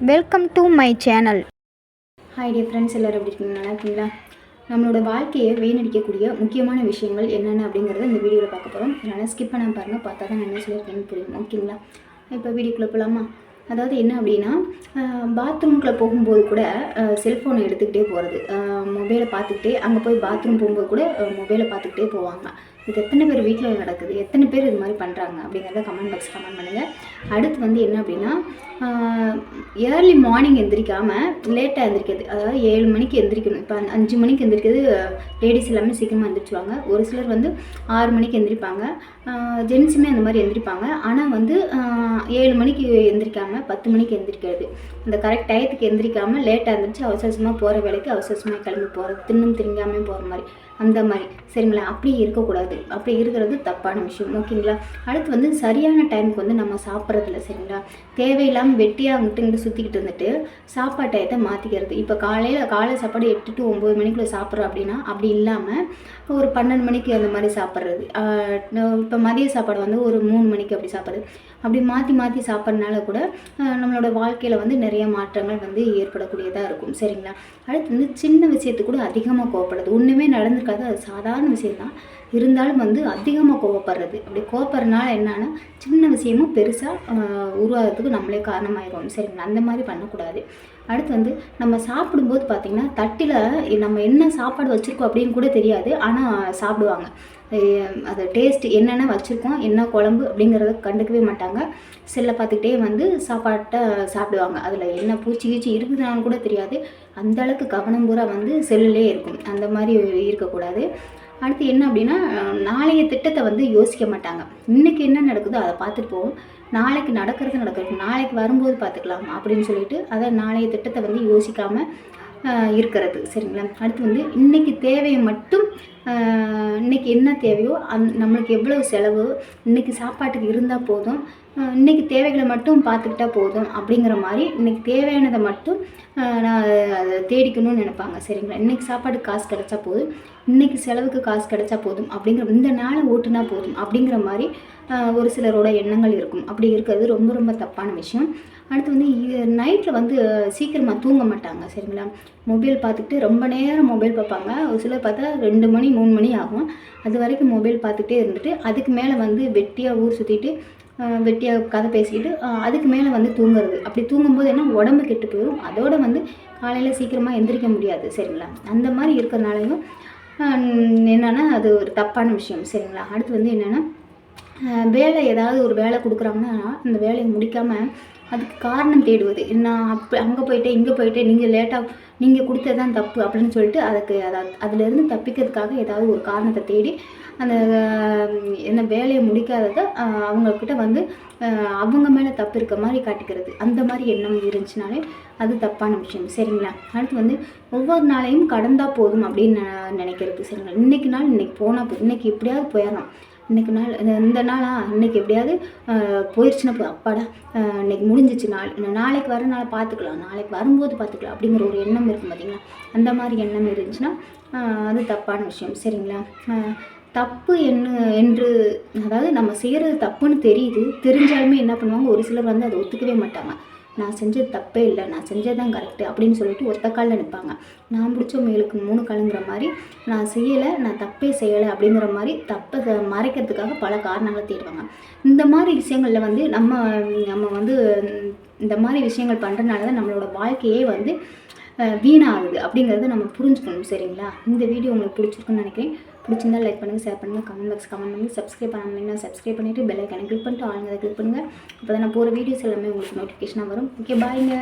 Welcome to my channel hi dear friends எல்லோரும் எப்படி இருக்கீங்க? நல்லா இருக்கீங்களா? நம்மளோட வாழ்க்கையை வீணடிக்கக்கூடிய முக்கியமான விஷயங்கள் என்னென்ன அப்படிங்கிறத இந்த வீடியோவில் பார்க்க போகிறோம் அதனால் ஸ்கிப் பண்ண பாருங்கள் பார்த்தா தான் என்ன சொல்லியிருக்கேன்னு புரியும். ஓகேங்களா? இப்போ வீடியோக்குள்ளே போகலாமா அதாவது என்ன அப்படின்னா பாத்ரூம்குள்ளே போகும்போது கூட செல்ஃபோனை எடுத்துக்கிட்டே போகிறது மொபைலை பார்த்துக்கிட்டே அங்கே போய் பாத்ரூம் போகும்போது கூட மொபைலை பார்த்துக்கிட்டே போவாங்க. இது எத்தனை பேர் வீட்டில் நடக்குது? எத்தனை பேர் இது மாதிரி பண்ணுறாங்க அப்படிங்கிறத கமெண்ட் பாக்ஸ் கமெண்ட் பண்ணுங்கள் அடுத்து வந்து என்ன அப்படின்னா ஏர்லி மார்னிங் எந்திரிக்காமல் லேட்டாக எந்திரிக்கிறது. அதாவது ஏழு மணிக்கு எந்திரிக்கணும். இப்போ அஞ்சு மணிக்கு எந்திரிக்கிறது லேடிஸ் எல்லாமே சீக்கிரமாக எந்திரிச்சுவாங்க ஒரு சிலர் வந்து ஆறு மணிக்கு எந்திரிப்பாங்க. ஜென்ஸுமே அந்த மாதிரி எந்திரிப்பாங்க. ஆனால் வந்து ஏழு மணிக்கு எந்திரிக்காமல் பத்து மணிக்கு எந்திரிக்கிறது. இந்த கரெக்ட் டயத்துக்கு எந்திரிக்காமல் லேட்டாக இருந்துச்சு அவசரமாக போகிற வேலைக்கு அவசரமாக கிளம்பி போகிறது தின்னும் திரிங்காமல் போகிற மாதிரி. அந்த மாதிரி. சரிங்களா? அப்படி இருக்கக்கூடாது. அப்படி இருக்கிறது தப்பான விஷயம். ஓகேங்களா? அடுத்து வந்து சரியான டைமுக்கு வந்து நம்ம சாப்பிட்றதில்ல சரிங்களா? தேவையில்லாமல் வெட்டியாக அங்கிட்டு இங்கிட்டு சுற்றிக்கிட்டு இருந்துட்டு சாப்பாடு டயத்தை மாற்றிக்கிறது இப்போ காலையில் காலை சாப்பாடு எட்டு டு ஒம்பது மணிக்குள்ளே சாப்பிட்றோம் அப்படின்னா அப்படி இல்லாமல் ஒரு பன்னெண்டு மணிக்கு அந்த மாதிரி சாப்பிட்றது. இப்போ மதிய சாப்பாடு வந்து ஒரு மூணு மணிக்கு அப்படி சாப்பிட்றது. அப்படி மாற்றி மாற்றி சாப்பிட்றதுனால கூட நம்மளோட வாழ்க்கையில் வந்து நிறைய மாற்றங்கள் வந்து ஏற்படக்கூடியதாக இருக்கும். சரிங்களா? அடுத்து வந்து சின்ன விஷயத்துக்கு கூட அதிகமாக கோவப்படுது ஒன்றுமே நடந்து இருக்காது அது சாதாரண விஷயம்தான். இருந்தாலும் வந்து அதிகமாக கோவப்படுறது. அப்படி கோவப்படுறதுனால என்னன்னா சின்ன விஷயமும் பெருசாக உருவாகிறதுக்கு நம்மளே காரணமாயிரும் சரிங்களா அந்த மாதிரி பண்ணக்கூடாது. அடுத்து வந்து நம்ம சாப்பிடும்போது பார்த்திங்கன்னா தட்டில் நம்ம என்ன சாப்பாடு வச்சுருக்கோம் அப்படின்னு கூட தெரியாது. ஆனால் சாப்பிடுவாங்க. அது டேஸ்ட் என்னென்ன வச்சுருக்கோம் என்ன குழம்பு அப்படிங்கிறத கண்டுக்கவே மாட்டாங்க. செல்லை பார்த்துக்கிட்டே வந்து சாப்பாட்டை சாப்பிடுவாங்க. அதில் என்ன பூச்சி கீச்சி இருக்குதுன்னு கூட தெரியாது. அந்தளவுக்கு கவனம் பூரா வந்து செல்லுலே இருக்கும். அந்த மாதிரி இருக்கக்கூடாது. அடுத்து என்ன அப்படின்னா நாளைய திட்டத்தை வந்து யோசிக்க மாட்டாங்க. இன்றைக்கி என்ன நடக்குதோ அதை பார்த்துட்டு போவோம். நாளைக்கு நடக்கிறது நடக்கிறது நாளைக்கு வரும்போது பார்த்துக்கலாம் அப்படின்னு சொல்லிட்டு அதை நாளைய திட்டத்தை வந்து யோசிக்காமல் இருக்கிறது. சரிங்களா? அடுத்து வந்து இன்றைக்கி தேவையை மட்டும் இன்றைக்கி என்ன தேவையோ அந் நம்மளுக்கு எவ்வளோ செலவு இன்றைக்கி சாப்பாட்டுக்கு இருந்தால் போதும் இன்றைக்கி தேவைகளை மட்டும் பார்த்துக்கிட்டா போதும் அப்படிங்கிற மாதிரி இன்றைக்கி தேவையானதை மட்டும் நான் அதை தேடிக்கணும்னு நினைப்பாங்க. சரிங்களா? இன்றைக்கி சாப்பாடு காசு கிடச்சா போதும் இன்றைக்கி செலவுக்கு காசு கிடச்சா போதும் அப்படிங்கிற இந்த நாளை ஓட்டுனா போதும் அப்படிங்கிற மாதிரி ஒரு சிலரோட எண்ணங்கள் இருக்கும். அப்படி இருக்கிறது ரொம்ப ரொம்ப தப்பான விஷயம். அடுத்து வந்து நைட்டில் வந்து சீக்கிரமாக தூங்க மாட்டாங்க. சரிங்களா? மொபைல் பார்த்துக்கிட்டு ரொம்ப நேரம் மொபைல் பார்ப்பாங்க. ஒரு சிலர் பார்த்தா ரெண்டு மணி மூணு மணி ஆகும். அது வரைக்கும் மொபைல் பார்த்துக்கிட்டே இருந்துட்டு அதுக்கு மேலே வந்து வெட்டியாக ஊர் சுற்றிட்டு வெட்டியாக கதை பேசிக்கிட்டு அதுக்கு மேலே வந்து தூங்குறது. அப்படி தூங்கும்போது என்ன உடம்பு கெட்டு போயிடும் அதோடு வந்து காலையில் சீக்கிரமாக எந்திரிக்க முடியாது சரிங்களா? அந்த மாதிரி இருக்கிறனாலையும் என்னென்னா அது ஒரு தப்பான விஷயம் சரிங்களா? அடுத்து வந்து என்னென்னா வேலை ஏதாவது ஒரு வேலை கொடுக்குறாங்கன்னா அந்த வேலையை முடிக்காமல் அதுக்கு காரணம் தேடுவது. நான் அப்போ அங்கே போயிட்டேன் இங்கே போயிட்டேன் நீங்கள் லேட்டாக நீங்கள் கொடுத்தது தான் தப்பு அப்படின்னு சொல்லிட்டு அதுக்கு அதை அதுலேருந்து தப்பிக்கிறதுக்காக ஏதாவது ஒரு காரணத்தை தேடி அந்த என்ன வேலையை முடிக்காததை அவங்கக்கிட்ட வந்து அவங்க மேலே தப்பு இருக்க மாதிரி காட்டிக்கிறது. அந்த மாதிரி எண்ணம் இருந்துச்சுனாலே அது தப்பான விஷயம். சரிங்களா? அடுத்து வந்து ஒவ்வொரு நாளையும் கடந்தால் போதும் அப்படின்னு நினைக்கிறது. சரிங்களா? இன்றைக்கி நாள் இன்றைக்கி போனால் இன்னைக்கு எப்படியாவது போயிடலாம் இன்னைக்கு நாள் இந்த நாளா இன்றைக்கி எப்படியாவது போயிடுச்சுன்னா போ அப்பாடா இன்றைக்கி முடிஞ்சிச்சு நாள் நாளைக்கு வர நாளை பார்த்துக்கலாம் நாளைக்கு வரும்போது பார்த்துக்கலாம் அப்படிங்கிற ஒரு எண்ணம் இருக்கும் பார்த்திங்களா அந்த மாதிரி எண்ணம் இருந்துச்சுன்னா அது தப்பான விஷயம் சரிங்களா? தப்பு என்ன என்று அதாவது நம்ம செய்கிறது தப்புன்னு தெரியுது தெரிஞ்சாலுமே என்ன பண்ணுவாங்க? ஒரு சிலர் வந்து அதை ஒத்துக்கவே மாட்டாங்க. நான் செஞ்சது தப்பே இல்லை நான் செஞ்சது தான் கரெக்டு அப்படின்னு சொல்லிட்டு ஒத்த காலில் நிற்பாங்க நான் பிடிச்ச மேலுக்கு மூணு காலுங்கிற மாதிரி நான் செய்யலை நான் தப்பே செய்யலை அப்படிங்கிற மாதிரி தப்பை மறைக்கிறதுக்காக பல காரணங்களை தேடுவாங்க. இந்த மாதிரி விஷயங்களில் வந்து நம்ம நம்ம வந்து இந்த மாதிரி விஷயங்கள் பண்ணுறதுனால தான் நம்மளோட வாழ்க்கையே வந்து வீணாகுது அப்படிங்கிறத நம்ம புரிஞ்சுக்கணும் சரிங்களா? இந்த வீடியோ உங்களுக்கு பிடிச்சிருக்குன்னு நினைக்கிறேன். பிடிச்சிருந்தா லைக் பண்ணுங்கள் ஷேர் பண்ணுங்கள் கமெண்ட் பாக்ஸ் கமெண்ட் பண்ணி சப்ஸ்கிரைப் பண்ணாமல் சப்ஸ்கிரைப் பண்ணிவிட்டு பெல் ஐக்கனை கிளிக் பண்ணிட்டு ஆளுங்க கிளிக் பண்ணுங்கள் அப்போ தான் நான் போகிற வீடியோஸ் எல்லாமே உங்களுக்கு நோட்டிஃபிகேஷனாக வரும். ஓகே பாய்ங்க